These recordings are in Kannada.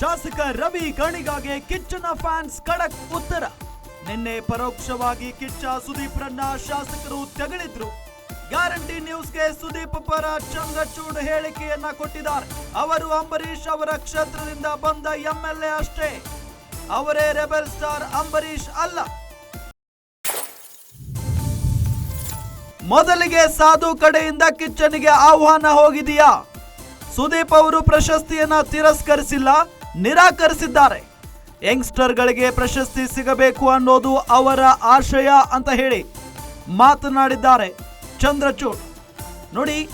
ಶಾಸಕ ರವಿ ಕಣಿಗಾಗೆ ಕಿಚ್ಚನ ಫ್ಯಾನ್ಸ್ ಖಡಕ್ ಉತ್ತರ. ನಿನ್ನೆ ಪರೋಕ್ಷವಾಗಿ ಕಿಚ್ಚ ಸುದೀಪ್ ರನ್ನ ಶಾಸಕರು ತೆಗಳಿದ್ರು. ಗ್ಯಾರಂಟಿ ನ್ಯೂಸ್ಗೆ ಸುದೀಪ್ ಪರ ಚಂದ್ರಚೂಡ್ ಹೇಳಿಕೆಯನ್ನ ಕೊಟ್ಟಿದ್ದಾರೆ. ಅವರು ಅಂಬರೀಷ್ ಅವರ ಕ್ಷೇತ್ರದಿಂದ ಬಂದ ಎಂಎಲ್ಎ ಅಷ್ಟೇ. ಅವರೇ ರೆಬೆಲ್ ಸ್ಟಾರ್ ಅಂಬರೀಷ್ ಅಲ್ಲ. ಮೊದಲಿಗೆ ಸಾಧು ಕಡೆಯಿಂದ ಕಿಚ್ಚನಿಗೆ ಆಹ್ವಾನ ಹೋಗಿದೆಯಾ? ಸುದೀಪ್ ಅವರು ಪ್ರಶಸ್ತಿಯನ್ನ ತಿರಸ್ಕರಿಸಿಲ್ಲ. ನಿರಾಕರಿಸಿದ್ದಾರೆ. ಯಂಗ್ಸ್ಟರ್ಗಳಿಗೆ ಪ್ರಶಸ್ತಿ ಸಿಗಬೇಕು ಅನ್ನೋದು ಅವರ ಆಶಯ ಅಂತ ಹೇಳಿ ಮಾತನಾಡಿದ್ದಾರೆ ಚಂದ್ರಚೂಡ್. ನೋಡಿ,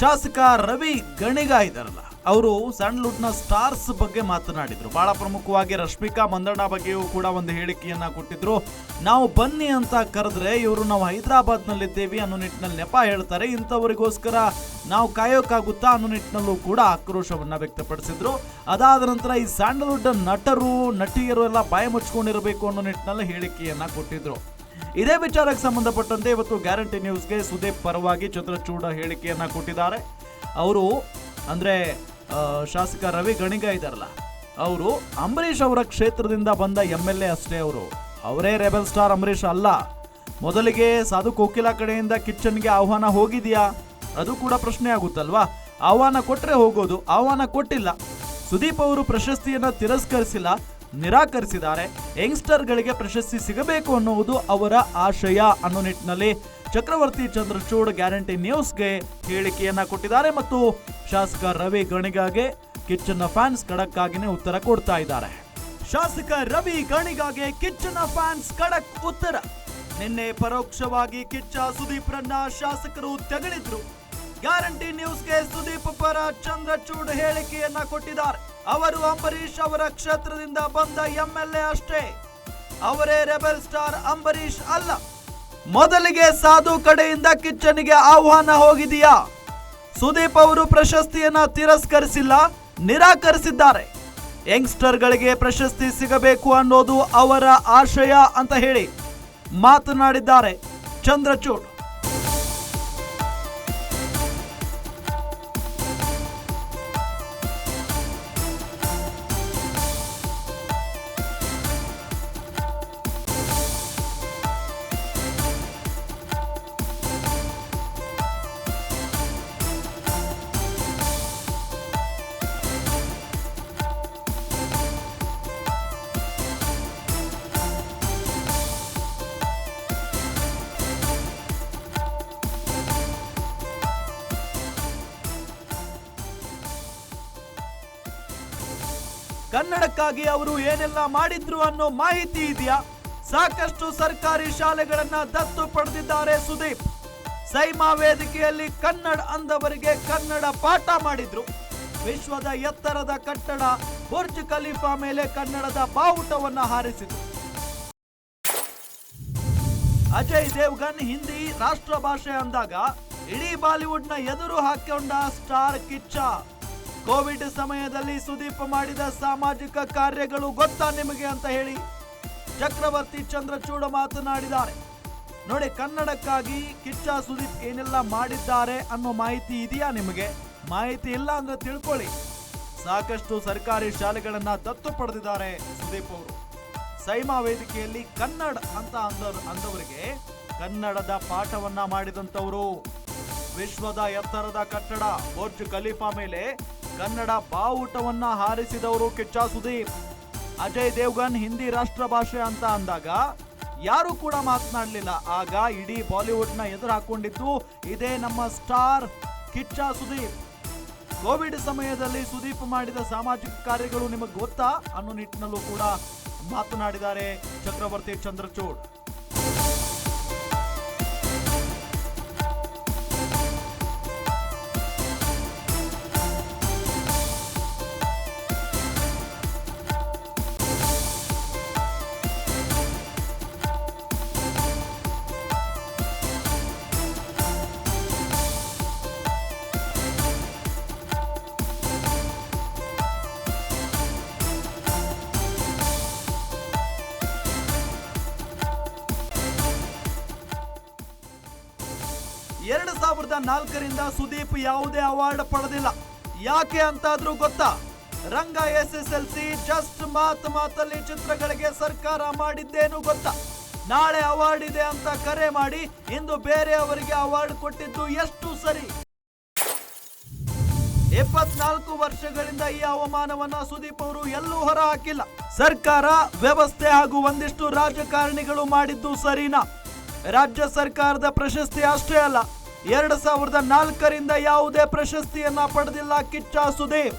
ಶಾಸಕ ರವಿ ಗಣಿಗ ಇದ್ದಾರಲ್ಲ ಅವರು ಸ್ಯಾಂಡ್ಲ್ವುಡ್ನ ಸ್ಟಾರ್ಸ್ ಬಗ್ಗೆ ಮಾತನಾಡಿದ್ರು. ಬಹಳ ಪ್ರಮುಖವಾಗಿ ರಶ್ಮಿಕಾ ಮಂದಣ್ಣ ಬಗ್ಗೆಯೂ ಕೂಡ ಒಂದು ಹೇಳಿಕೆಯನ್ನ ಕೊಟ್ಟಿದ್ರು. ನಾವು ಬನ್ನಿ ಅಂತ ಕರೆದ್ರೆ ಇವರು ನಾವು ಹೈದರಾಬಾದ್ನಲ್ಲಿದ್ದೇವೆ ಅನ್ನೋ ನಿಟ್ಟಿನಲ್ಲಿ ನೆಪ ಹೇಳ್ತಾರೆ. ಇಂಥವರಿಗೋಸ್ಕರ ನಾವು ಕಾಯೋಕ್ಕಾಗುತ್ತಾ ಅನ್ನೋ ನಿಟ್ಟಿನಲ್ಲೂ ಕೂಡ ಆಕ್ರೋಶವನ್ನ ವ್ಯಕ್ತಪಡಿಸಿದ್ರು. ಅದಾದ ನಂತರ ಈ ಸ್ಯಾಂಡಲ್ವುಡ್ ನಟರು, ನಟಿಯರು ಎಲ್ಲ ಬಾಯಿ ಮುಚ್ಕೊಂಡಿರಬೇಕು ಅನ್ನೋ ನಿಟ್ಟಿನಲ್ಲಿ ಹೇಳಿಕೆಯನ್ನ ಕೊಟ್ಟಿದ್ರು. ಇದೇ ವಿಚಾರಕ್ಕೆ ಸಂಬಂಧಪಟ್ಟಂತೆ ಇವತ್ತು ಗ್ಯಾರಂಟಿ ನ್ಯೂಸ್ಗೆ ಸುದೀಪ್ ಪರವಾಗಿ ಚಂದ್ರಚೂಡ ಹೇಳಿಕೆಯನ್ನ ಕೊಟ್ಟಿದ್ದಾರೆ. ಅವರು ಅಂದ್ರೆ ಶಾಸಕ ರವಿ ಗಣಿಗ ಇದಾರಲ್ಲ, ಅವರು ಅಂಬರೀಷ್ ಅವರ ಕ್ಷೇತ್ರದಿಂದ ಬಂದ ಎಂ ಎಲ್ ಎ ಅಷ್ಟೇ ಅವರು. ಅವರೇ ರೆಬೆಲ್ ಸ್ಟಾರ್ ಅಂಬರೀಷ್ ಅಲ್ಲ. ಮೊದಲಿಗೆ ಸಾಧು ಕೋಕಿಲ ಕಡೆಯಿಂದ ಕಿಚ್ಚನ್ಗೆ ಆಹ್ವಾನ ಹೋಗಿದೆಯಾ? ಅದು ಕೂಡ ಪ್ರಶ್ನೆ ಆಗುತ್ತಲ್ವಾ? ಆಹ್ವಾನ ಕೊಟ್ಟರೆ ಹೋಗೋದು, ಆಹ್ವಾನ ಕೊಟ್ಟಿಲ್ಲ. ಸುದೀಪ್ ಅವರು ಪ್ರಶಸ್ತಿಯನ್ನು ತಿರಸ್ಕರಿಸಿಲ್ಲ, ನಿರಾಕರಿಸಿದ್ದಾರೆ. ಯಂಗ್ಸ್ಟರ್ಗಳಿಗೆ ಪ್ರಶಸ್ತಿ ಸಿಗಬೇಕು ಅನ್ನುವುದು ಅವರ ಆಶಯ ಅನ್ನೋ ನಿಟ್ಟಿನಲ್ಲಿ ಚಕ್ರವರ್ತಿ ಚಂದ್ರಚೂಡ್ ಗ್ಯಾರಂಟಿ ನ್ಯೂಸ್ಗೆ ಹೇಳಿಕೆಯನ್ನ ಕೊಟ್ಟಿದ್ದಾರೆ ಮತ್ತು ಶಾಸಕ ರವಿ ಗಣಿಗಾಗೆ ಕಿಚ್ಚನ್ನ ಫ್ಯಾನ್ಸ್ ಖಡಕ್ ಆಗಿನೇ ಉತ್ತರ ಕೊಡ್ತಾ ಇದ್ದಾರೆ. ಶಾಸಕ ರವಿ ಗಣಿಗಾಗೆ ಕಿಚ್ಚನ ಫ್ಯಾನ್ಸ್ ಖಡಕ್ ಉತ್ತರ. ನಿನ್ನೆ ಪರೋಕ್ಷವಾಗಿ ಕಿಚ್ಚ ಸುದೀಪ್ರನ್ನ ಶಾಸಕರು ತೆಗಳಿದ್ರು ಗ್ಯಾರಂಟಿ ನ್ಯೂಸ್ಗೆ ಸುದೀಪ್ ಪರ ಚಂದ್ರಚೂಡ್ ಹೇಳಿಕೆಯನ್ನ ಕೊಟ್ಟಿದ್ದಾರೆ. ಅವರು ಅಂಬರೀಶ್ ಅವರ ಕ್ಷೇತ್ರದಿಂದ ಬಂದ ಎಂಎಲ್ಎ ಅಷ್ಟೇ. ಅವರೇ ರೆಬೆಲ್ ಸ್ಟಾರ್ ಅಂಬರೀಶ್ ಅಲ್ಲ. ಮೊದಲಿಗೆ ಸಾಧು ಕಡೆಯಿಂದ ಕಿಚ್ಚನಿಗೆ ಆಹ್ವಾನ ಹೋಗಿದೆಯಾ? ಸುದೀಪ್ ಅವರು ಪ್ರಶಸ್ತಿಯನ್ನ ತಿರಸ್ಕರಿಸಿಲ್ಲ, ನಿರಾಕರಿಸಿದ್ದಾರೆ. ಯಂಗ್ಸ್ಟರ್ಗಳಿಗೆ ಪ್ರಶಸ್ತಿ ಸಿಗಬೇಕು ಅನ್ನೋದು ಅವರ ಆಶಯ ಅಂತ ಹೇಳಿ ಮಾತನಾಡಿದ್ದಾರೆ ಚಂದ್ರಚೂಡ್. ಕನ್ನಡಕ್ಕಾಗಿ ಅವರು ಏನೆಲ್ಲ ಮಾಡಿದ್ರು ಅನ್ನೋ ಮಾಹಿತಿ ಇದೆಯಾ? ಸಾಕಷ್ಟು ಸರ್ಕಾರಿ ಶಾಲೆಗಳನ್ನ ದತ್ತು ಪಡೆದಿದ್ದಾರೆ ಸುದೀಪ್. ಸೈಮಾ ವೇದಿಕೆಯಲ್ಲಿ ಕನ್ನಡ ಅಂದವರಿಗೆ ಕನ್ನಡ ಪಾಠ ಮಾಡಿದ್ರು. ವಿಶ್ವದ ಎತ್ತರದ ಕಟ್ಟಡ ಬುರ್ಜ್ ಖಲೀಫಾ ಮೇಲೆ ಕನ್ನಡದ ಬಾವುಟವನ್ನು ಹಾರಿಸಿತು ಅಜಯ್ ದೇವ್ಗನ್ ಹಿಂದಿ ರಾಷ್ಟ್ರ ಭಾಷೆ ಅಂದಾಗ ಇಡೀ ಬಾಲಿವುಡ್ನ ಎದುರು ಹಾಕೊಂಡ ಸ್ಟಾರ್ ಕಿಚ್ಚ. ಕೋವಿಡ್ ಸಮಯದಲ್ಲಿ ಸುದೀಪ್ ಮಾಡಿದ ಸಾಮಾಜಿಕ ಕಾರ್ಯಗಳು ಗೊತ್ತಾ ನಿಮಗೆ ಅಂತ ಹೇಳಿ ಚಕ್ರವರ್ತಿ ಚಂದ್ರಚೂಡ ಮಾತನಾಡಿದ್ದಾರೆ. ನೋಡಿ, ಕನ್ನಡಕ್ಕಾಗಿ ಕಿಚ್ಚ ಸುದೀಪ್ ಏನೆಲ್ಲ ಮಾಡಿದ್ದಾರೆ ಅನ್ನೋ ಮಾಹಿತಿ ಇದೆಯಾ ನಿಮಗೆ? ಮಾಹಿತಿ ಇಲ್ಲ ಅಂದ್ರೆ ತಿಳ್ಕೊಳ್ಳಿ. ಸಾಕಷ್ಟು ಸರ್ಕಾರಿ ಶಾಲೆಗಳನ್ನ ದತ್ತು ಪಡೆದಿದ್ದಾರೆ ಸುದೀಪ್ ಅವರು. ಸೈಮಾ ವೇದಿಕೆಯಲ್ಲಿ ಕನ್ನಡ ಅಂತ ಅಂದ ಅಂದವರಿಗೆ ಕನ್ನಡದ ಪಾಠವನ್ನ ಮಾಡಿದಂಥವರು. ವಿಶ್ವದ ಎತ್ತರದ ಕಟ್ಟಡ ಬೊರ್ಜ್ ಖಲೀಫಾ ಮೇಲೆ ಕನ್ನಡ ಬಾವುಟವನ್ನ ಹಾರಿಸಿದವರು ಕಿಚ್ಚ ಸುದೀಪ್. ಅಜಯ್ ದೇವ್ಗನ್ ಹಿಂದಿ ರಾಷ್ಟ್ರ ಭಾಷೆ ಅಂತ ಅಂದಾಗ ಯಾರು ಕೂಡ ಮಾತನಾಡಲಿಲ್ಲ. ಆಗ ಇಡೀ ನ ಎದುರು ಹಾಕೊಂಡಿದ್ದು ಇದೇ ನಮ್ಮ ಸ್ಟಾರ್ ಕಿಚ್ಚ ಸುದೀಪ್. ಕೋವಿಡ್ ಸಮಯದಲ್ಲಿ ಸುದೀಪ್ ಮಾಡಿದ ಸಾಮಾಜಿಕ ಕಾರ್ಯಗಳು ನಿಮಗೆ ಗೊತ್ತಾ? ಅನ್ನೋ ನಿಟ್ಟಿನಲ್ಲೂ ಕೂಡ ಮಾತನಾಡಿದ್ದಾರೆ ಚಕ್ರವರ್ತಿ ಚಂದ್ರಚೂಡ್. ಸಾವಿರದ ನಾಲ್ಕರಿಂದ ಸುದೀಪ್ ಯಾವುದೇ ಅವಾರ್ಡ್ ಪಡೆದಿಲ್ಲ. ಯಾಕೆ ಅಂತಾದ್ರೂ ಗೊತ್ತಾ? Ranga S S L C just ಮಾತು ಮಾತಲ್ಲಿ ಚಿತ್ರಗಳಿಗೆ ಸರ್ಕಾರ ಮಾಡಿದ್ದೇನು ಗೊತ್ತಾ? ನಾಳೆ ಅವಾರ್ಡ್ ಇದೆ ಅಂತ ಕರೆ ಮಾಡಿ ಇಂದು ಬೇರೆಯವರಿಗೆ ಅವಾರ್ಡ್ ಕೊಟ್ಟಿದ್ದು ಎಷ್ಟು ಸರಿ? ಇಪ್ಪತ್ನಾಲ್ಕು ವರ್ಷಗಳಿಂದ ಈ ಅವಮಾನವನ್ನ ಸುದೀಪ್ ಅವರು ಎಲ್ಲೂ ಹೊರ ಹಾಕಿಲ್ಲ. ಸರ್ಕಾರ ವ್ಯವಸ್ಥೆ ಹಾಗೂ ಒಂದಿಷ್ಟು ರಾಜಕಾರಣಿಗಳು ಮಾಡಿದ್ದು ಸರಿನಾ? ರಾಜ್ಯ ಸರ್ಕಾರದ ಪ್ರಶಸ್ತಿ ಅಷ್ಟೇ ಅಲ್ಲ ಎರಡ್ ಸಾವಿರದ ನಾಲ್ಕರಿಂದ ಯಾವುದೇ ಪ್ರಶಸ್ತಿಯನ್ನ ಪಡೆದಿಲ್ಲ ಕಿಚ್ಚ ಸುದೀಪ್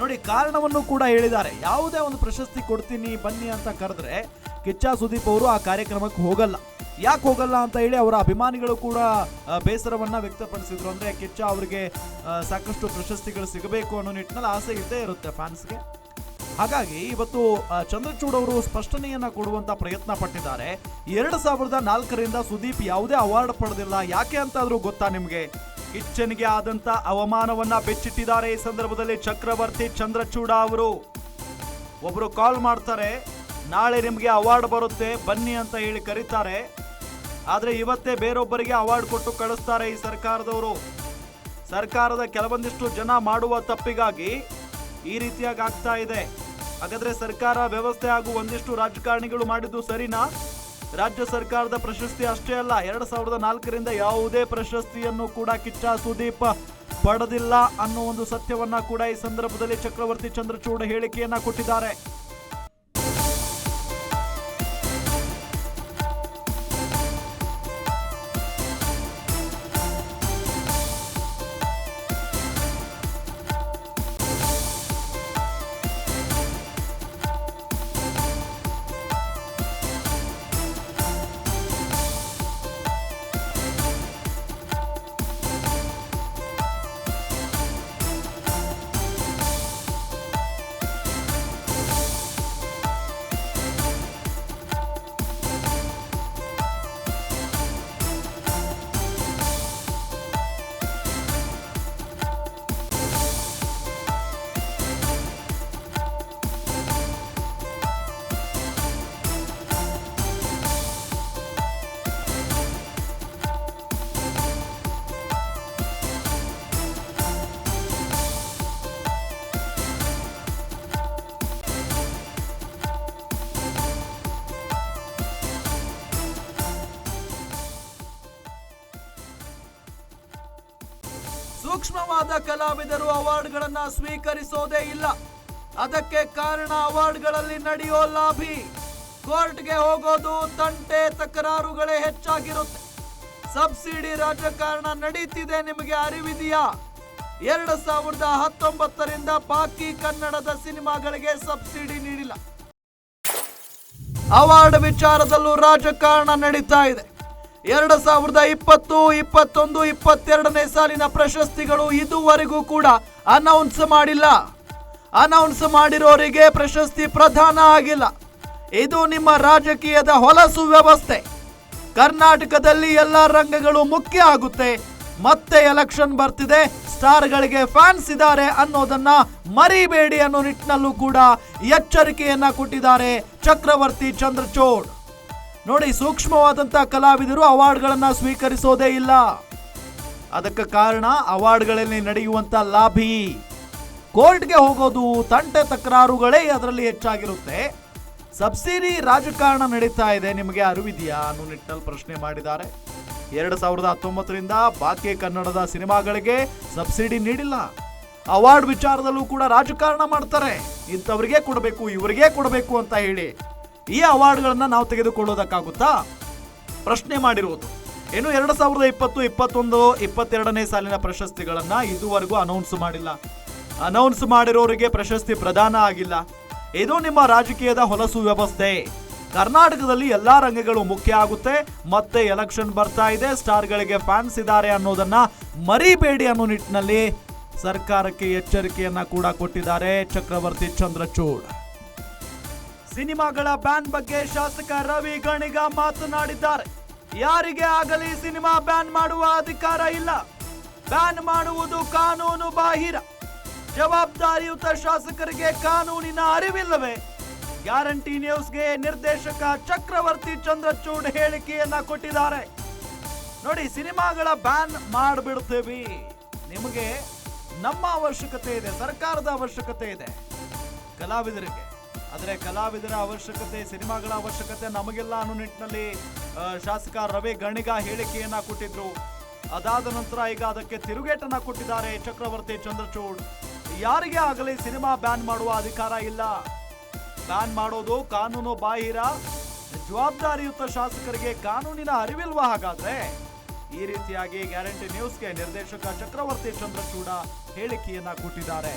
ನೋಡಿ, ಕಾರಣವನ್ನು ಕೂಡ ಹೇಳಿದ್ದಾರೆ. ಯಾವುದೇ ಒಂದು ಪ್ರಶಸ್ತಿ ಕೊಡ್ತೀನಿ, ಬನ್ನಿ ಅಂತ ಕರೆದ್ರೆ ಕಿಚ್ಚ ಸುದೀಪ್ ಅವರು ಆ ಕಾರ್ಯಕ್ರಮಕ್ಕೆ ಹೋಗಲ್ಲ. ಯಾಕೆ ಹೋಗಲ್ಲ ಅಂತ ಹೇಳಿ ಅವರ ಅಭಿಮಾನಿಗಳು ಕೂಡ ಬೇಸರವನ್ನ ವ್ಯಕ್ತಪಡಿಸಿದ್ರು. ಅಂದ್ರೆ ಕಿಚ್ಚ ಅವರಿಗೆ ಸಾಕಷ್ಟು ಪ್ರಶಸ್ತಿಗಳು ಸಿಗಬೇಕು ಅನ್ನೋ ನಿಟ್ಟಿನಲ್ಲಿ ಆಸೆ ಇದ್ದೇ ಇರುತ್ತೆ ಫ್ಯಾನ್ಸ್ಗೆ ಹಾಗಾಗಿ ಇವತ್ತು ಚಂದ್ರಚೂಡ್ ಅವರು ಸ್ಪಷ್ಟನೆಯನ್ನ ಕೊಡುವಂತ ಪ್ರಯತ್ನ ಪಟ್ಟಿದ್ದಾರೆ. ಎರಡು ಸಾವಿರದ ನಾಲ್ಕರಿಂದ ಸುದೀಪ್ ಯಾವುದೇ ಅವಾರ್ಡ್ ಪಡೆದಿಲ್ಲ. ಯಾಕೆ ಅಂತಾದ್ರೂ ಗೊತ್ತಾ ನಿಮ್ಗೆ? ಕಿಚ್ಚನ್ಗೆ ಆದಂತ ಅವಮಾನವನ್ನ ಬೆಚ್ಚಿಟ್ಟಿದ್ದಾರೆ ಈ ಸಂದರ್ಭದಲ್ಲಿ ಚಕ್ರವರ್ತಿ ಚಂದ್ರಚೂಡ ಅವರು. ಒಬ್ರು ಕಾಲ್ ಮಾಡ್ತಾರೆ, ನಾಳೆ ನಿಮ್ಗೆ ಅವಾರ್ಡ್ ಬರುತ್ತೆ, ಬನ್ನಿ ಅಂತ ಹೇಳಿ ಕರೀತಾರೆ. ಆದ್ರೆ ಇವತ್ತೇ ಬೇರೊಬ್ಬರಿಗೆ ಅವಾರ್ಡ್ ಕೊಟ್ಟು ಕಳಿಸ್ತಾರೆ ಈ ಸರ್ಕಾರದವರು. ಸರ್ಕಾರದ ಕೆಲವೊಂದಿಷ್ಟು ಜನ ಮಾಡುವ ತಪ್ಪಿಗಾಗಿ ಈ ರೀತಿಯಾಗಿ ಆಗ್ತಾ ಇದೆ. ಹಾಗಾದ್ರೆ ಸರ್ಕಾರ ವ್ಯವಸ್ಥೆ ಹಾಗೂ ಒಂದಿಷ್ಟು ರಾಜಕಾರಣಿಗಳು ಮಾಡಿದ್ದು ಸರಿನಾ? ರಾಜ್ಯ ಸರ್ಕಾರದ ಪ್ರಶಸ್ತಿ ಅಷ್ಟೇ ಅಲ್ಲ, ಎರಡ್ ಸಾವಿರದ ನಾಲ್ಕರಿಂದ ಯಾವುದೇ ಪ್ರಶಸ್ತಿಯನ್ನು ಕೂಡ ಕಿಚ್ಚ ಸುದೀಪ್ ಪಡೆದಿಲ್ಲ ಅನ್ನೋ ಒಂದು ಸತ್ಯವನ್ನ ಕೂಡ ಈ ಸಂದರ್ಭದಲ್ಲಿ ಚಕ್ರವರ್ತಿ ಚಂದ್ರಚೂಡ್ ಹೇಳಿಕೆಯನ್ನ ಕೊಟ್ಟಿದ್ದಾರೆ. ಸೂಕ್ಷ್ಮವಾದ ಕಲಾವಿದರು ಅವಾರ್ಡ್ಗಳನ್ನ ಸ್ವೀಕರಿಸೋದೇ ಇಲ್ಲ. ಅದಕ್ಕೆ ಕಾರಣ ಅವಾರ್ಡ್ಗಳಲ್ಲಿ ನಡೆಯೋ ಲಾಭಿ. ಕೋರ್ಟ್ಗೆ ಹೋಗೋದು ತಂಟೆ ತಕರಾರುಗಳೇ ಹೆಚ್ಚಾಗಿರುತ್ತೆ. ಸಬ್ಸಿಡಿ ರಾಜಕಾರಣ ನಡೀತಿದೆ ನಿಮಗೆ ಅರಿವಿದೆಯಾ? ಎರಡು ಸಾವಿರದ ಹತ್ತೊಂಬತ್ತರಿಂದ ಬಾಕಿ ಕನ್ನಡದ ಸಿನಿಮಾಗಳಿಗೆ ಸಬ್ಸಿಡಿ ನೀಡಿಲ್ಲ. ಅವಾರ್ಡ್ ವಿಚಾರದಲ್ಲೂ ರಾಜಕಾರಣ ನಡೀತಾ ಇದೆ. ಎರಡು ಸಾವಿರದ ಇಪ್ಪತ್ತು, ಇಪ್ಪತ್ತೊಂದು, ಇಪ್ಪತ್ತೆರಡನೇ ಸಾಲಿನ ಪ್ರಶಸ್ತಿಗಳು ಇದುವರೆಗೂ ಕೂಡ ಅನೌನ್ಸ್ ಮಾಡಿಲ್ಲ. ಅನೌನ್ಸ್ ಮಾಡಿರೋರಿಗೆ ಪ್ರಶಸ್ತಿ ಪ್ರಧಾನ ಆಗಿಲ್ಲ. ಇದು ನಿಮ್ಮ ರಾಜಕೀಯದ ಹೊಲಸು ವ್ಯವಸ್ಥೆ. ಕರ್ನಾಟಕದಲ್ಲಿ ಎಲ್ಲ ರಂಗಗಳು ಮುಖ್ಯ ಆಗುತ್ತೆ. ಮತ್ತೆ ಎಲೆಕ್ಷನ್ ಬರ್ತಿದೆ, ಸ್ಟಾರ್ಗಳಿಗೆ ಫ್ಯಾನ್ಸ್ ಇದ್ದಾರೆ ಅನ್ನೋದನ್ನ ಮರಿಬೇಡಿ ಅನ್ನೋ ನಿಟ್ಟಿನಲ್ಲೂ ಕೂಡ ಎಚ್ಚರಿಕೆಯನ್ನ ಕೊಟ್ಟಿದ್ದಾರೆ ಚಕ್ರವರ್ತಿ ಚಂದ್ರಚೂಡ್. ನೋಡಿ, ಸೂಕ್ಷ್ಮವಾದಂಥ ಕಲಾವಿದರು ಅವಾರ್ಡ್ಗಳನ್ನು ಸ್ವೀಕರಿಸೋದೇ ಇಲ್ಲ. ಅದಕ್ಕೆ ಕಾರಣ ಅವಾರ್ಡ್ಗಳಲ್ಲಿ ನಡೆಯುವಂತ ಲಾಭಿ. ಕೋರ್ಟ್ಗೆ ಹೋಗೋದು ತಂಟೆ ತಕರಾರುಗಳೇ ಅದರಲ್ಲಿ ಹೆಚ್ಚಾಗಿರುತ್ತೆ. ಸಬ್ಸಿಡಿ ರಾಜಕಾರಣ ನಡೀತಾ ಇದೆ. ನಿಮಗೆ ಅರಿವಿದೆಯಾ? ಅನ್ನೋ ನಿಟ್ಟಿನಲ್ಲಿ ಪ್ರಶ್ನೆ ಮಾಡಿದ್ದಾರೆ. ಎರಡು ಸಾವಿರದ ಹತ್ತೊಂಬತ್ತರಿಂದ ಬಾಕಿ ಕನ್ನಡದ ಸಿನಿಮಾಗಳಿಗೆ ಸಬ್ಸಿಡಿ ನೀಡಿಲ್ಲ. ಅವಾರ್ಡ್ ವಿಚಾರದಲ್ಲೂ ಕೂಡ ರಾಜಕಾರಣ ಮಾಡ್ತಾರೆ. ಇಂಥವ್ರಿಗೆ ಕೊಡಬೇಕು, ಇವರಿಗೆ ಕೊಡಬೇಕು ಅಂತ ಹೇಳಿ ಈ ಅವಾರ್ಡ್ಗಳನ್ನು ನಾವು ತೆಗೆದುಕೊಳ್ಳೋದಕ್ಕಾಗುತ್ತಾ? ಪ್ರಶ್ನೆ ಮಾಡಿರುವುದು. ಏನು ಎರಡು ಸಾವಿರದ ಇಪ್ಪತ್ತು, ಇಪ್ಪತ್ತೊಂದು, ಇಪ್ಪತ್ತೆರಡನೇ ಸಾಲಿನ ಪ್ರಶಸ್ತಿಗಳನ್ನು ಇದುವರೆಗೂ ಅನೌನ್ಸ್ ಮಾಡಿಲ್ಲ. ಅನೌನ್ಸ್ ಮಾಡಿರೋರಿಗೆ ಪ್ರಶಸ್ತಿ ಪ್ರದಾನ ಆಗಿಲ್ಲ. ಇದು ನಿಮ್ಮ ರಾಜಕೀಯದ ಹೊಲಸು ವ್ಯವಸ್ಥೆ. ಕರ್ನಾಟಕದಲ್ಲಿ ಎಲ್ಲಾ ರಂಗಗಳು ಮುಖ್ಯ ಆಗುತ್ತೆ. ಮತ್ತೆ ಎಲೆಕ್ಷನ್ ಬರ್ತಾ ಇದೆ. ಸ್ಟಾರ್ಗಳಿಗೆ ಫ್ಯಾನ್ಸ್ ಇದ್ದಾರೆ ಅನ್ನೋದನ್ನ ಮರಿಬೇಡಿ ಅನ್ನೋ ನಿಟ್ಟಿನಲ್ಲಿ ಸರ್ಕಾರಕ್ಕೆ ಎಚ್ಚರಿಕೆಯನ್ನ ಕೂಡ ಕೊಟ್ಟಿದ್ದಾರೆ ಚಕ್ರವರ್ತಿ ಚಂದ್ರಚೂಡ್. ಸಿನಿಮಾಗಳ ಬ್ಯಾನ್ ಬಗ್ಗೆ ಶಾಸಕ ರವಿ ಗಣಿಗ ಮಾತನಾಡಿದ್ದಾರೆ. ಯಾರಿಗೆ ಆಗಲಿ ಸಿನಿಮಾ ಬ್ಯಾನ್ ಮಾಡುವ ಅಧಿಕಾರ ಇಲ್ಲ. ಬ್ಯಾನ್ ಮಾಡುವುದು ಕಾನೂನು ಬಾಹಿರ. ಜವಾಬ್ದಾರಿಯುತ ಶಾಸಕರಿಗೆ ಕಾನೂನಿನ ಅರಿವಿಲ್ಲವೇ? ಗ್ಯಾರಂಟಿ ನ್ಯೂಸ್ಗೆ ನಿರ್ದೇಶಕ ಚಕ್ರವರ್ತಿ ಚಂದ್ರಚೂಡ್ ಹೇಳಿಕೆಯನ್ನ ಕೊಟ್ಟಿದ್ದಾರೆ. ನೋಡಿ, ಸಿನಿಮಾಗಳ ಬ್ಯಾನ್ ಮಾಡಿಬಿಡ್ತೀವಿ. ನಿಮಗೆ ನಮ್ಮ ಅವಶ್ಯಕತೆ ಇದೆ, ಸರ್ಕಾರದ ಅವಶ್ಯಕತೆ ಇದೆ. ಕಲಾವಿದರಿಗೆ. ಆದರೆ ಕಲಾವಿದರ ಅವಶ್ಯಕತೆ, ಸಿನಿಮಾಗಳ ಅವಶ್ಯಕತೆ ನಮಗೆಲ್ಲ ಅನ್ನೋ ನಿಟ್ಟಿನಲ್ಲಿ ಶಾಸಕ ರವಿ ಗಣಿಗ ಹೇಳಿಕೆಯನ್ನ ಕೊಟ್ಟಿದ್ರು. ಅದಾದ ನಂತರ ಈಗ ಅದಕ್ಕೆ ತಿರುಗೇಟನ್ನ ಕೊಟ್ಟಿದ್ದಾರೆ ಚಕ್ರವರ್ತಿ ಚಂದ್ರಚೂಡ್. ಯಾರಿಗೆ ಆಗಲಿ ಸಿನಿಮಾ ಬ್ಯಾನ್ ಮಾಡುವ ಅಧಿಕಾರ ಇಲ್ಲ. ಬ್ಯಾನ್ ಮಾಡೋದು ಕಾನೂನು ಬಾಹಿರ. ಜವಾಬ್ದಾರಿಯುತ ಶಾಸಕರಿಗೆ ಕಾನೂನಿನ ಅರಿವಿಲ್ವಾ ಹಾಗಾದ್ರೆ? ಈ ರೀತಿಯಾಗಿ ಗ್ಯಾರಂಟಿ ನ್ಯೂಸ್ಗೆ ನಿರ್ದೇಶಕ ಚಕ್ರವರ್ತಿ ಚಂದ್ರಚೂಡ ಹೇಳಿಕೆಯನ್ನ ಕೊಟ್ಟಿದ್ದಾರೆ.